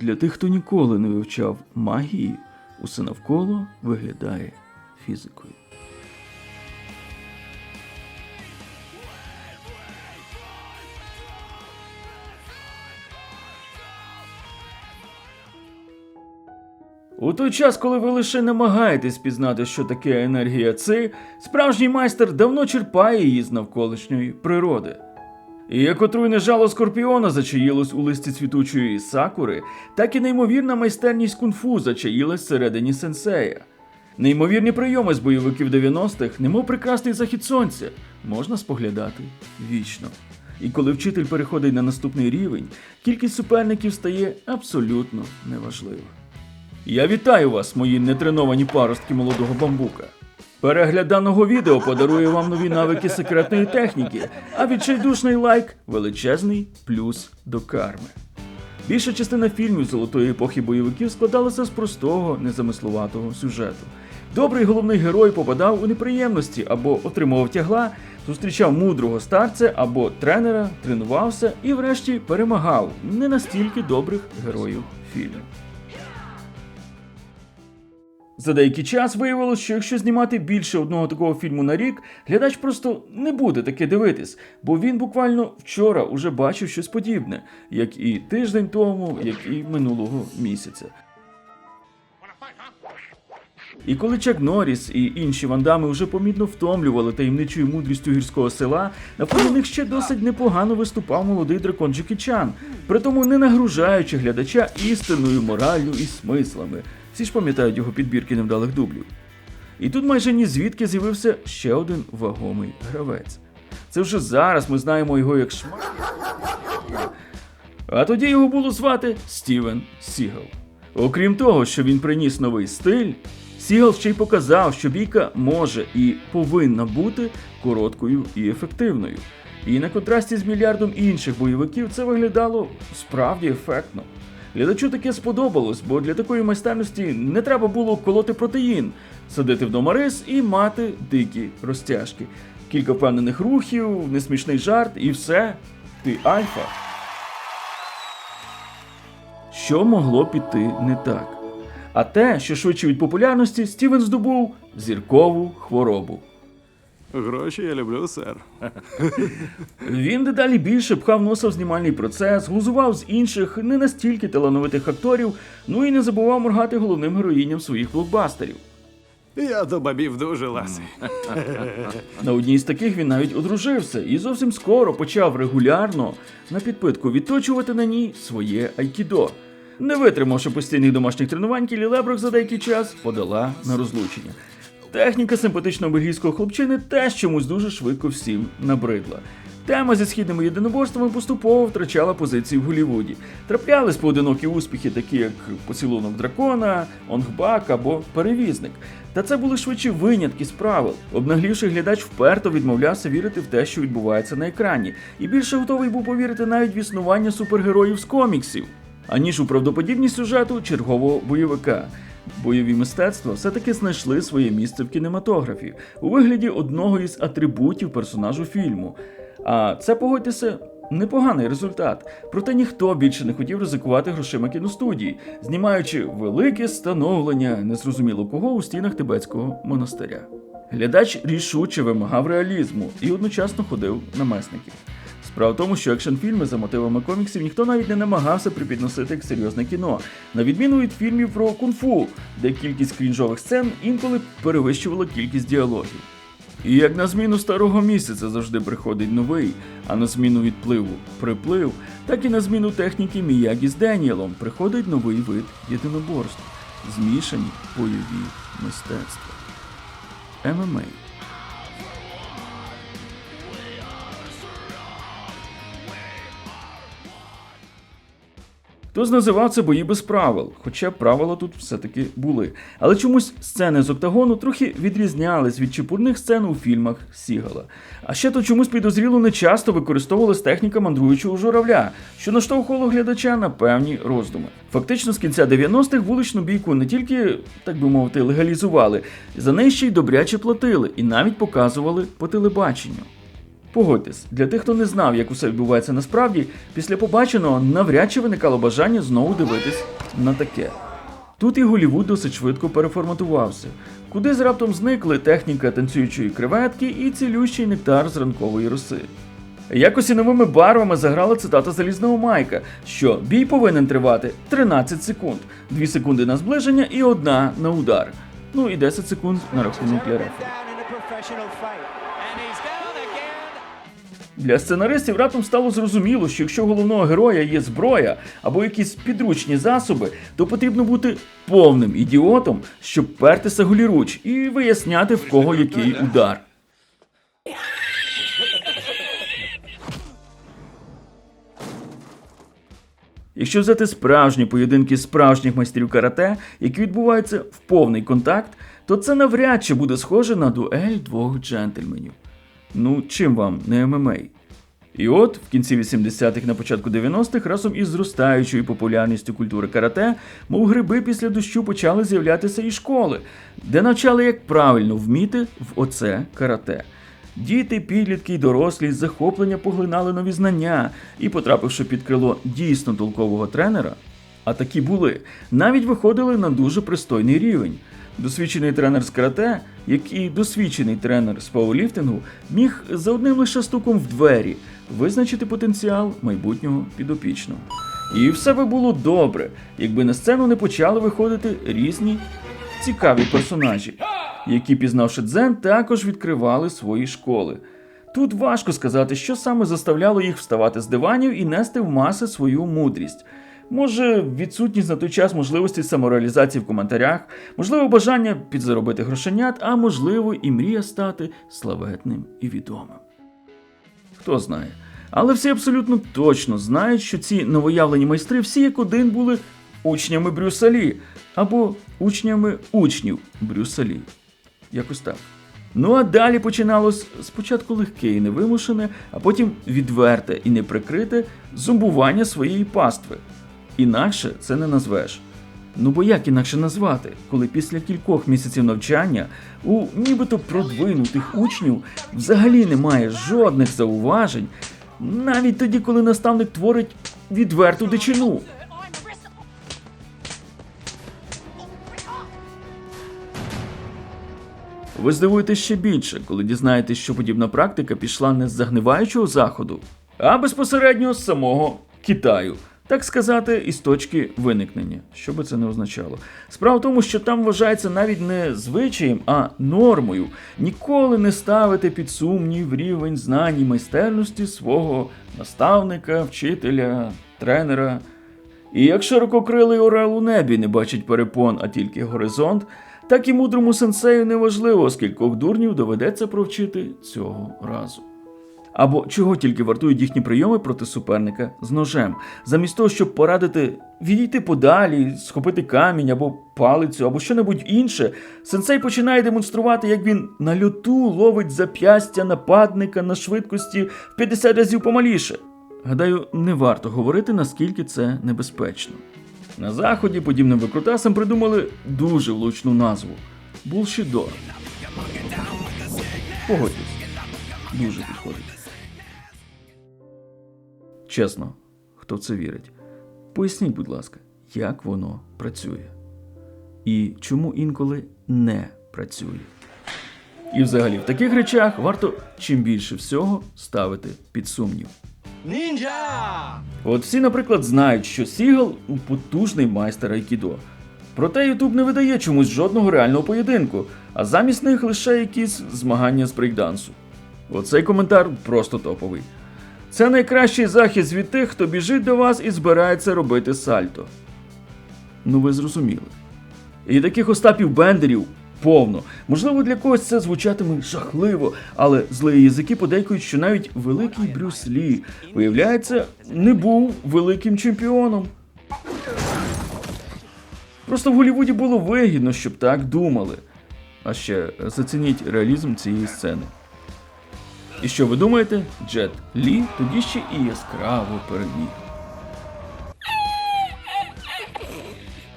Для тих, хто ніколи не вивчав магії, усе навколо виглядає фізикою. У той час, коли ви лише намагаєтесь пізнати, що таке енергія ци, справжній майстер давно черпає її з навколишньої природи. І як отруйне жало скорпіона зачаїлось у листі цвітучої сакури, так і неймовірна майстерність кунг-фу зачаїлась всередині сенсея. Неймовірні прийоми з бойовиків 90-х, немов прекрасний захід сонця, можна споглядати вічно. І коли вчитель переходить на наступний рівень, кількість суперників стає абсолютно неважлива. Я вітаю вас, мої нетреновані паростки молодого бамбука. Перегляд даного відео подарує вам нові навики секретної техніки, а відчайдушний лайк величезний плюс до карми. Більша частина фільмів золотої епохи бойовиків складалася з простого, незамислуватого сюжету. Добрий головний герой попадав у неприємності або отримував тягла, зустрічав мудрого старця або тренера, тренувався і, врешті, перемагав не настільки добрих героїв фільму. За деякий час виявилось, що якщо знімати більше одного такого фільму на рік, глядач просто не буде таке дивитись, бо він буквально вчора уже бачив щось подібне, як і тиждень тому, як і минулого місяця. І коли Чак Норріс і інші вандами вже помітно втомлювали таємничою мудрістю гірського села, на фоні них ще досить непогано виступав молодий дракон Джекі Чан, притому не нагружаючи глядача істинною мораллю і смислами. Всі ж пам'ятають його підбірки невдалих дублів. І тут майже ні звідки з'явився ще один вагомий гравець. Це вже зараз ми знаємо його як шма. А тоді його було звати Стівен Сігал. Окрім того, що він приніс новий стиль, Сігал ще й показав, що бійка може і повинна бути короткою і ефективною. І на контрасті з мільярдом інших бойовиків це виглядало справді ефектно. Глядачу таке сподобалось, бо для такої майстерності не треба було колоти протеїн, садити вдома рис і мати дикі розтяжки. Кілька впевнених рухів, несмішний жарт і все. Ти альфа. Що могло піти не так? А те, що швидше від популярності, Стівен здобув зіркову хворобу. Гроші я люблю, сер. Він дедалі більше пхав носа в знімальний процес, глузував з інших не настільки талановитих акторів, ну і не забував моргати головним героїням своїх блокбастерів. Я до бабів дуже ласий. На одній з таких він навіть одружився і зовсім скоро почав регулярно на підпитку відточувати на ній своє айкідо. Не витримавши постійних домашніх тренувань, Кілі Леброк за деякий час подала на розлучення. Техніка симпатичного бельгійського хлопчини теж чомусь дуже швидко всім набридла. Тема зі східними єдиноборствами поступово втрачала позиції в Голлівуді. Траплялись поодинокі успіхи, такі як поцілунок дракона, онгбак або перевізник. Та це були швидше винятки з правил. Обнаглівший глядач вперто відмовлявся вірити в те, що відбувається на екрані, і більше готовий був повірити навіть в існування супергероїв з коміксів, аніж у правдоподібність сюжету чергового бойовика. Бойові мистецтва все-таки знайшли своє місце в кінематографі у вигляді одного із атрибутів персонажу фільму. А це, погодьтеся, непоганий результат. Проте ніхто більше не хотів ризикувати грошима кіностудії, знімаючи велике становлення незрозуміло кого у стінах тибетського монастиря. Глядач рішуче вимагав реалізму і одночасно ходив на месників. Справа в тому, що екшн-фільми за мотивами коміксів ніхто навіть не намагався припідносити як серйозне кіно, на відміну від фільмів про кунг-фу, де кількість крінжових сцен інколи перевищувала кількість діалогів. І як на зміну старого місяця завжди приходить новий, а на зміну відпливу приплив, так і на зміну техніки Міягі з Деніелом приходить новий вид єдиноборств змішані бойові мистецтва. ММА. Хтось називав це бої без правил, хоча правила тут все-таки були. Але чомусь сцени з октагону трохи відрізнялись від чепурних сцен у фільмах Сігала. А ще то чомусь підозріло не часто використовувалась техніка мандруючого журавля, що наштовхувало глядача на певні роздуми. Фактично, з кінця 90-х вуличну бійку не тільки, так би мовити, легалізували, за неї ще й добряче платили і навіть показували по телебаченню. Погодьтесь, для тих, хто не знав, як усе відбувається насправді, після побаченого навряд чи виникало бажання знову дивитись на таке. Тут і Голівуд досить швидко переформатувався, куди з раптом зникли техніка танцюючої креветки і цілющий нектар з ранкової роси. Якось і новими барвами заграла цитата залізного майка, що бій повинен тривати 13 секунд, 2 секунди на зближення і одна на удар. Ну і 10 секунд на рахунок для рефері. Для сценаристів раптом стало зрозуміло, що якщо головного героя є зброя або якісь підручні засоби, то потрібно бути повним ідіотом, щоб пертися голіруч і виясняти в кого який удар. Якщо взяти справжні поєдинки справжніх майстрів карате, які відбуваються в повний контакт, то це навряд чи буде схоже на дуель двох джентльменів. Ну, чим вам не ММА? І от в кінці 80-х на початку 90-х разом із зростаючою популярністю культури карате, мов гриби після дощу почали з'являтися і школи, де навчали, як правильно вміти в оце карате. Діти, підлітки й дорослі з захоплення поглинали нові знання і, потрапивши під крило дійсно толкового тренера, а такі були, навіть виходили на дуже пристойний рівень. Досвідчений тренер з карате, як і досвідчений тренер з пауерліфтингу, міг за одним лише стуком в двері визначити потенціал майбутнього підопічного. І все би було добре, якби на сцену не почали виходити різні цікаві персонажі, які, пізнавши дзен, також відкривали свої школи. Тут важко сказати, що саме заставляло їх вставати з диванів і нести в маси свою мудрість. Може, відсутність на той час можливості самореалізації в коментарях, можливо, бажання підзаробити грошенят, а можливо, і мрія стати славетним і відомим. Хто знає. Але всі абсолютно точно знають, що ці новоявлені майстри всі як один були учнями Брюсалі або учнями учнів Брюсалі. Якось так. Ну а далі починалось спочатку легке і невимушене, а потім відверте і неприкрите зомбування своєї пастви. Інакше це не назвеш. Ну бо як інакше назвати, коли після кількох місяців навчання у нібито продвинутих учнів взагалі немає жодних зауважень, навіть тоді, коли наставник творить відверту дичину. Ви здивуєтесь ще більше, коли дізнаєтесь, що подібна практика пішла не з загниваючого заходу, а безпосередньо з самого Китаю. Так сказати, із точки виникнення, що би це не означало. Справа в тому, що там вважається навіть не звичаєм, а нормою ніколи не ставити під сумнів рівень знань і майстерності свого наставника, вчителя, тренера. І як ширококрилий орел у небі не бачить перепон, а тільки горизонт, так і мудрому сенсею неважливо, скількох дурнів доведеться провчити цього разу. Або чого тільки вартують їхні прийоми проти суперника з ножем, замість того, щоб порадити відійти подалі, схопити камінь або палицю, або що-небудь інше, сенсей починає демонструвати, як він на льоту ловить зап'ястя нападника на швидкості в 50 разів помаліше. Гадаю, не варто говорити, наскільки це небезпечно. На заході подібним викрутасам придумали дуже влучну назву Булшідор. Погодьтесь, дуже підходить. Чесно, хто в це вірить, поясніть, будь ласка, як воно працює і чому інколи не працює. І взагалі в таких речах варто чим більше всього ставити під сумнів. От всі, наприклад, знають, що Сігал потужний майстер айкідо. Проте Ютуб не видає чомусь жодного реального поєдинку, а замість них лише якісь змагання з брейкдансу. Оцей коментар просто топовий. Це найкращий захист від тих, хто біжить до вас і збирається робити сальто. Ну ви зрозуміли. І таких Остапів Бендерів повно. Можливо, для когось це звучатиме жахливо, але злі язики подейкують, що навіть великий Брюс Лі, виявляється, не був великим чемпіоном. Просто в Голлівуді було вигідно, щоб так думали. А ще зацініть реалізм цієї сцени. І що ви думаєте? Джет Лі тоді ще і яскраво переміг.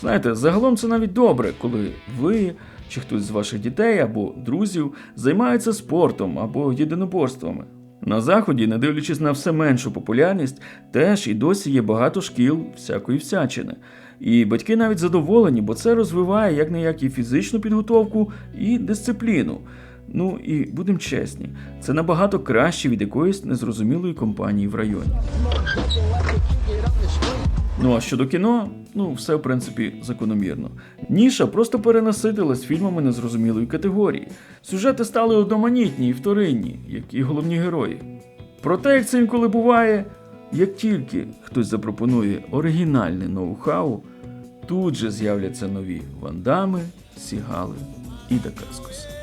Знаєте, загалом це навіть добре, коли ви чи хтось з ваших дітей або друзів займаються спортом або єдиноборствами. На заході, не дивлячись на все меншу популярність, теж і досі є багато шкіл всякої всячини. І батьки навіть задоволені, бо це розвиває як не як і фізичну підготовку, і дисципліну. Ну і будемо чесні, це набагато краще від якоїсь незрозумілої компанії в районі. Ну а щодо кіно, ну все в принципі закономірно. Ніша просто перенаситилась фільмами незрозумілої категорії. Сюжети стали одноманітні і вторинні, як і головні герої. Проте, як це інколи буває, як тільки хтось запропонує оригінальне ноу-хау, тут же з'являться нові вандами, сігали і дакаскоси.